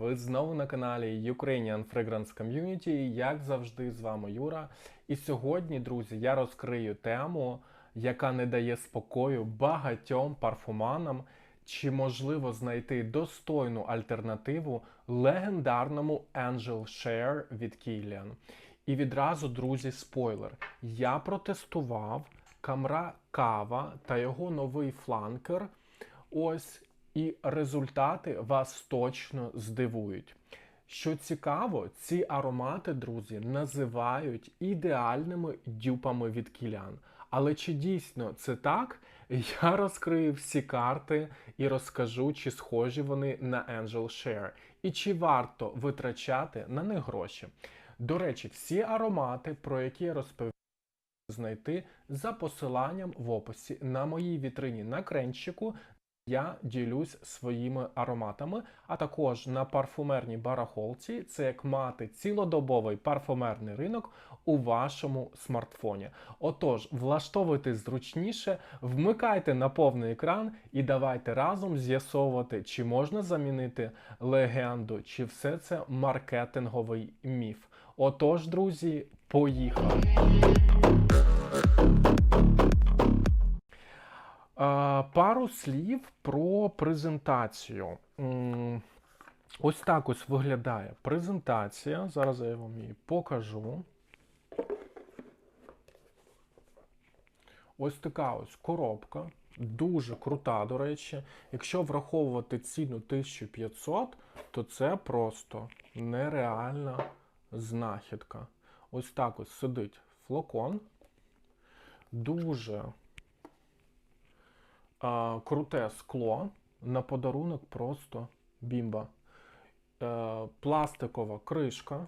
Ви знову на каналі Ukrainian Fragrance Community. Як завжди, з вами Юра. І сьогодні, друзі, я розкрию тему, яка не дає спокою багатьом парфуманам, чи можливо знайти достойну альтернативу легендарному Angel Share від Kilian. І відразу, друзі, спойлер. Я протестував Камра Кава та його новий фланкер. Ось і результати вас точно здивують. Що цікаво, ці аромати, друзі, називають ідеальними дюпами від кілян. Але чи дійсно це так? Я розкрию всі карти і розкажу, чи схожі вони на Angel Share, і чи варто витрачати на них гроші. До речі, всі аромати, про які я розповів, знайти за посиланням в описі на моїй вітрині на кренчику. Я ділюсь своїми ароматами, а також на парфумерній барахолці. Це як мати цілодобовий парфумерний ринок у вашому смартфоні. Отож, влаштовуйте зручніше, вмикайте на повний екран і давайте разом з'ясовувати, чи можна замінити легенду, чи все це маркетинговий міф. Отож, друзі, поїхали! Пару слів про презентацію. Ось так ось виглядає презентація. Зараз я вам її покажу. Ось така ось коробка. Дуже крута, до речі. Якщо враховувати ціну 1500, то це просто нереальна знахідка. Ось так ось сидить флакон. Дуже а, круте скло на подарунок просто бімба. Е, пластикова кришка,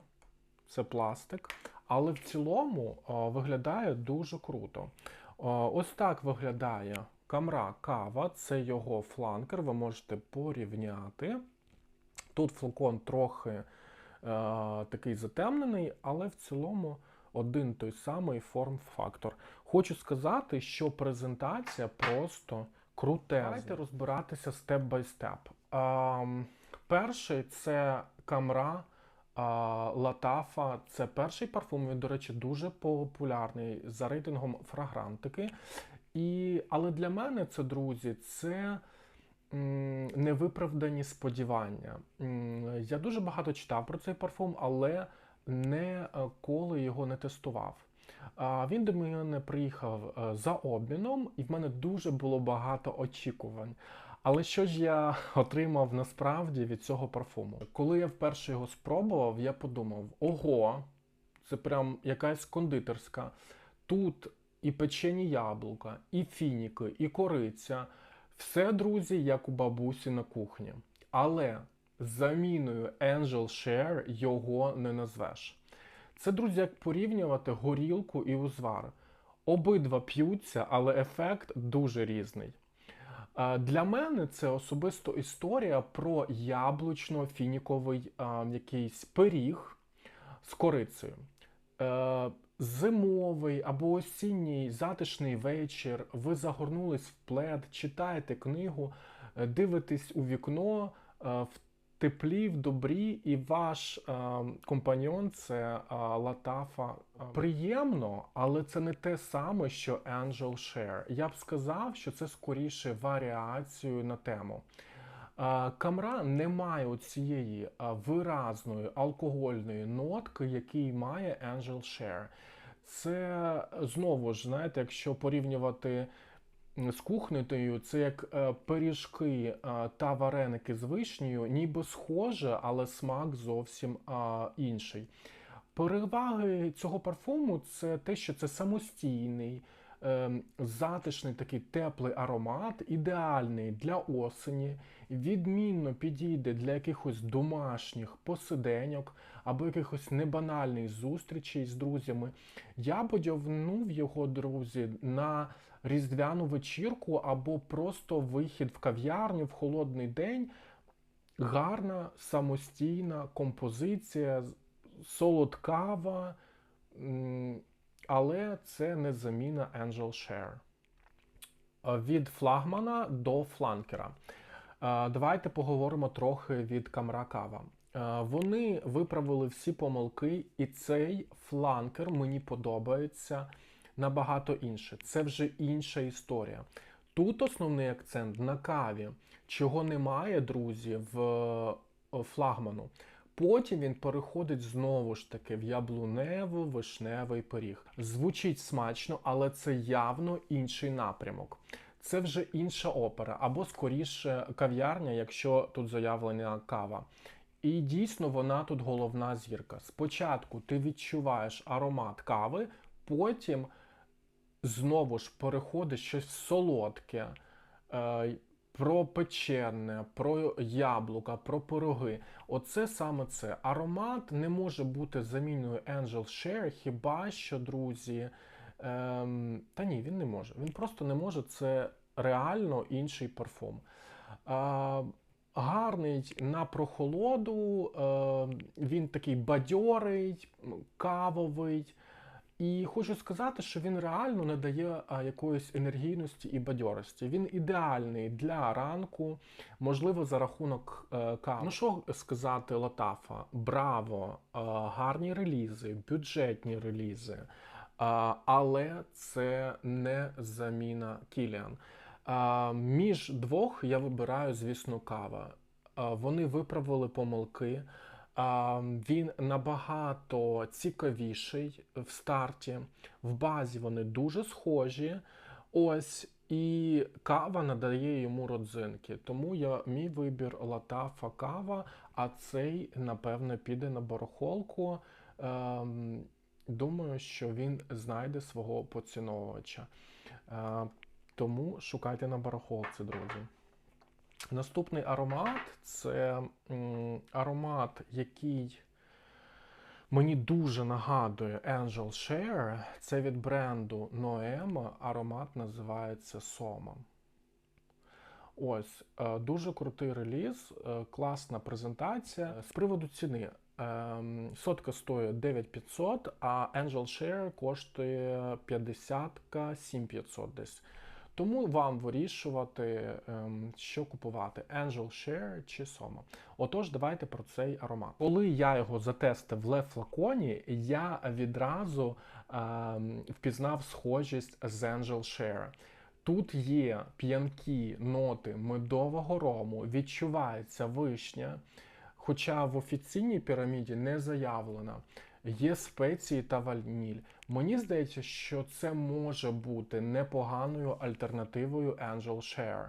це пластик, але в цілому а, виглядає дуже круто. А, ось так виглядає камра кава, це його фланкер, ви можете порівняти. Тут флакон трохи е, такий затемнений, але в цілому один той самий форм-фактор. Хочу сказати, що презентація просто крутезна. Давайте розбиратися степ бай степ. Перший це камра Латафа. Це перший парфум. Він, до речі, дуже популярний за рейтингом фрагрантики. І, але для мене це, друзі, це невиправдані сподівання. Я дуже багато читав про цей парфум, але ніколи його не тестував. Він до мене приїхав е, за обміном, і в мене дуже було багато очікувань. Але що ж я отримав насправді від цього парфуму? Коли я вперше його спробував, я подумав: ого, це прям якась кондитерська. Тут і печені яблука, і фініки, і кориця. Все, друзі, як у бабусі на кухні. Але заміною Angel Share його не назвеш. Це, друзі, як порівнювати горілку і узвар. Обидва п'ються, але ефект дуже різний. Е, Для мене це особисто історія про яблучно-фініковий е, якийсь пиріг з корицею. Е, Зимовий або осінній затишний вечір. Ви загорнулись в плед, читаєте книгу, дивитесь у вікно в теплі, в добрі, і ваш е, компаньон це е, Латафа. Приємно, але це не те саме, що Angel Share. Я б сказав, що це скоріше варіацію на тему. Е, Камра не має цієї виразної алкогольної нотки, який має Angel Share. Це знову ж, знаєте, якщо порівнювати з кухнею, це як е, пиріжки е, та вареники з вишнею, ніби схоже, але смак зовсім інший. Переваги цього парфуму це те, що це самостійний, е, затишний такий теплий аромат, ідеальний для осені, відмінно підійде для якихось домашніх посиденьок або якихось небанальних зустрічей з друзями. Я б одягнув його, друзі, на різдвяну вечірку або просто вихід в кав'ярню в холодний день. Гарна самостійна композиція, солодкава, але це не заміна Angel Share. Е, Від флагмана до фланкера. Е, Давайте поговоримо трохи від Камра Кава. Е, Вони виправили всі помилки, і цей фланкер мені подобається набагато інше. Це вже інша історія. Тут основний акцент на каві, чого немає, друзі, в флагману. Потім він переходить знову ж таки в яблунево-вишневий пиріг. Звучить смачно, але це явно інший напрямок. Це вже інша опера, або скоріше кав'ярня, якщо тут заявлена кава. І дійсно вона тут головна зірка. Спочатку ти відчуваєш аромат кави, потім знову ж переходить щось солодке, е, про печене, про яблука, про пироги. Оце саме це. Аромат не може бути заміною Angel Share, хіба що, друзі. Ем, та ні, він не може. Він просто не може. Це реально інший парфум. Е, гарний на прохолоду, е, він такий бадьорий, кавовий. І хочу сказати, що він реально надає якоїсь енергійності і бадьорості. Він ідеальний для ранку, можливо, за рахунок е, кави. Ну що сказати, Латафа? Браво! Е, гарні релізи, бюджетні релізи. Е, але це не заміна Кіліан. Між двох я вибираю, звісно, кава. Вони виправили помилки. Він набагато цікавіший в старті. В базі вони дуже схожі. Ось і кава надає йому родзинки. Тому я мій вибір латафа кава, а цей, напевно, піде на барахолку. Ем, Думаю, що він знайде свого поціновувача. Е, Тому шукайте на барахолці, друзі. Наступний аромат це аромат, який мені дуже нагадує Angel Share. Це від бренду Noem. Аромат називається Soma. Ось, е, дуже крутий реліз, е, класна презентація. З приводу ціни. ем, Сотка стоїть 9500, а Angel Share коштує 50 7500 десь. Тому вам вирішувати, ем, що купувати: Angel Share чи Soma. Отож, давайте про цей аромат. Коли я його затестив в Ле флаконі, я відразу ем, впізнав схожість з Angel Share. Тут є п'янкі ноти медового рому, відчувається вишня, хоча в офіційній піраміді не заявлена. Є спеції та ваніль. Мені здається, що це може бути непоганою альтернативою Angel Share.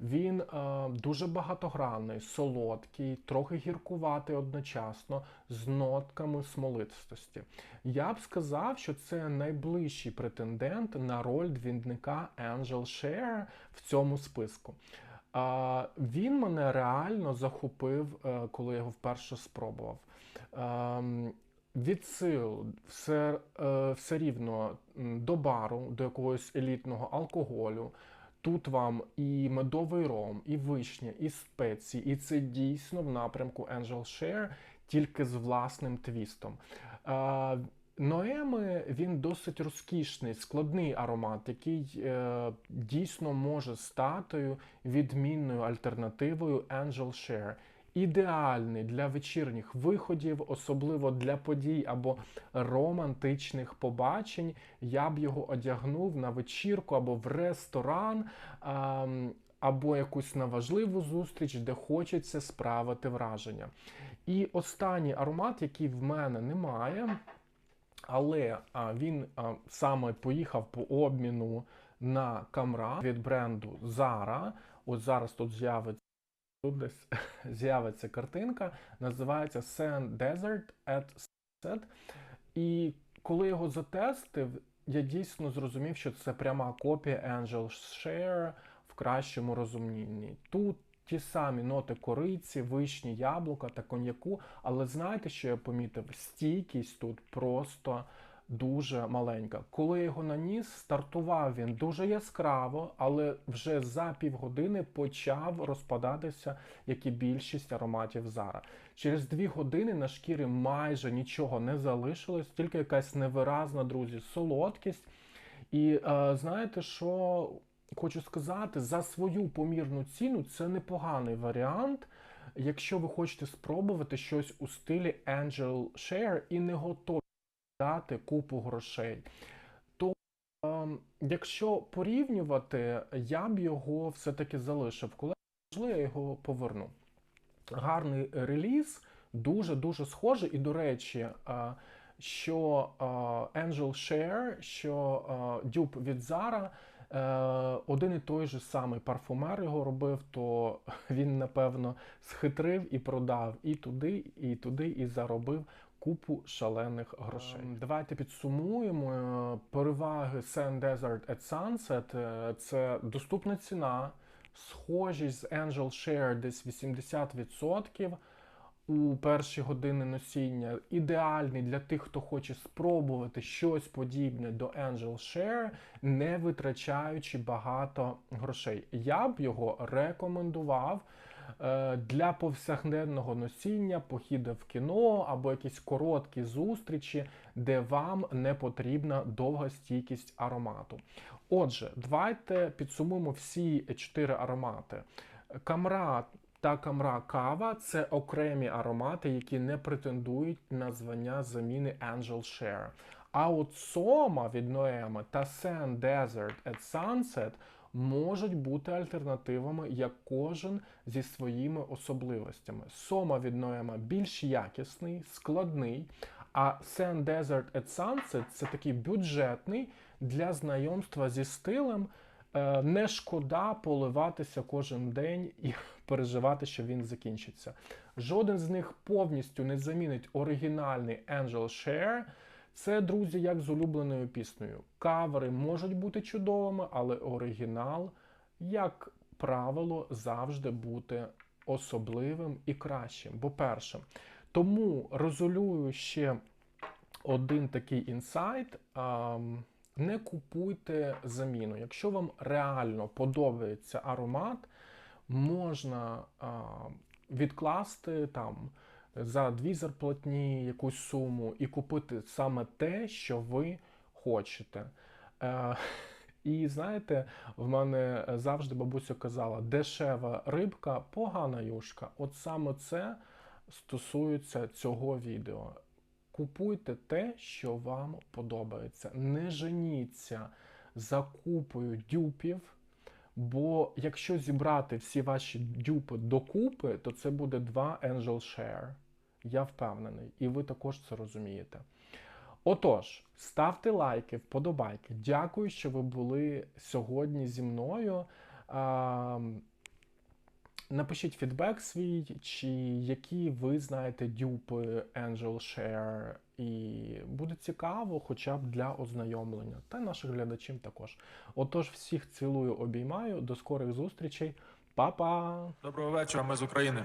Він е, дуже багатогранний, солодкий, трохи гіркуватий одночасно, з нотками смолистості. Я б сказав, що це найближчий претендент на роль двійника Angel Share в цьому списку. Е, він мене реально захопив, е, коли я його вперше спробував. Е, Відсил все, е, все рівно до бару, до якогось елітного алкоголю. Тут вам і медовий ром, і вишня, і спеції, і це дійсно в напрямку Angel Share, тільки з власним твістом. Е, Ноеми він досить розкішний, складний аромат, який е, дійсно може стати відмінною альтернативою Angel Share ідеальний для вечірніх виходів, особливо для подій або романтичних побачень. Я б його одягнув на вечірку або в ресторан. Або якусь на важливу зустріч, де хочеться справити враження. І останній аромат, який в мене немає, але він саме поїхав по обміну на камра від бренду Zara. От зараз тут з'явиться. Тут десь з'явиться картинка, називається Sand Desert at Sunset. І коли його затестив, я дійсно зрозумів, що це пряма копія Angel Share в кращому розумінні. Тут ті самі ноти кориці, вишні, яблука та коньяку. Але знаєте, що я помітив? Стійкість тут просто дуже маленька. Коли я його наніс, стартував він дуже яскраво, але вже за півгодини почав розпадатися, як і більшість ароматів Зара. Через дві години на шкірі майже нічого не залишилось, тільки якась невиразна, друзі, солодкість. І е, знаєте, що хочу сказати, за свою помірну ціну це непоганий варіант. якщо ви хочете спробувати щось у стилі Angel Share і не готові дати купу грошей, то ем, якщо порівнювати, я б його все-таки залишив. Коли можливо, я його поверну. Гарний реліз, дуже-дуже схожий. І, до речі, е, що е, Angel Share, що е, дюб від Zara, е, один і той же самий парфумер його робив, то він, напевно, схитрив і продав і туди, і туди, і заробив купу шалених грошей. Давайте підсумуємо е, переваги Sand Desert at Sunset. е, Це доступна ціна, схожість з Angel Share десь 80% у перші години носіння. Ідеальний для тих, хто хоче спробувати щось подібне до Angel Share, не витрачаючи багато грошей. Я б його рекомендував для повсякденного носіння, похіду в кіно або якісь короткі зустрічі, де вам не потрібна довга стійкість аромату. Отже, давайте підсумуємо всі чотири аромати. Камра та камра кава це окремі аромати, які не претендують на звання заміни Angel Share. А от Soma від Noema та Sand Desert at Sunset можуть бути альтернативами, як кожен зі своїми особливостями. Soma від Noema більш якісний, складний, а Sand Desert at Sunset це такий бюджетний для знайомства зі стилем. Е, Не шкода поливатися кожен день і переживати, що він закінчиться. Жоден з них повністю не замінить оригінальний Angel Share. Це, друзі, як з улюбленою піснею. Кавери можуть бути чудовими, але оригінал, як правило, завжди бути особливим і кращим. Бо перше, тому резолюю ще один такий інсайт. не купуйте заміну. Якщо вам реально подобається аромат, можна а, відкласти там за дві зарплатні якусь суму і купити саме те, що ви хочете. Е, і знаєте, в мене завжди бабуся казала: дешева рибка, погана юшка. От саме це стосується цього відео. Купуйте те, що вам подобається. Не женіться за купою дюпів, бо якщо зібрати всі ваші дюпи докупи, то це буде два Angel Share. Я впевнений, і ви також це розумієте. Отож, ставте лайки, вподобайки. Дякую, що ви були сьогодні зі мною. Напишіть фідбек свій, чи які ви знаєте дюпи Angel Share, і буде цікаво, хоча б для ознайомлення, та наших глядачів також. Отож, всіх цілую, обіймаю. До скорих зустрічей. Па-па! Доброго вечора, ми з України.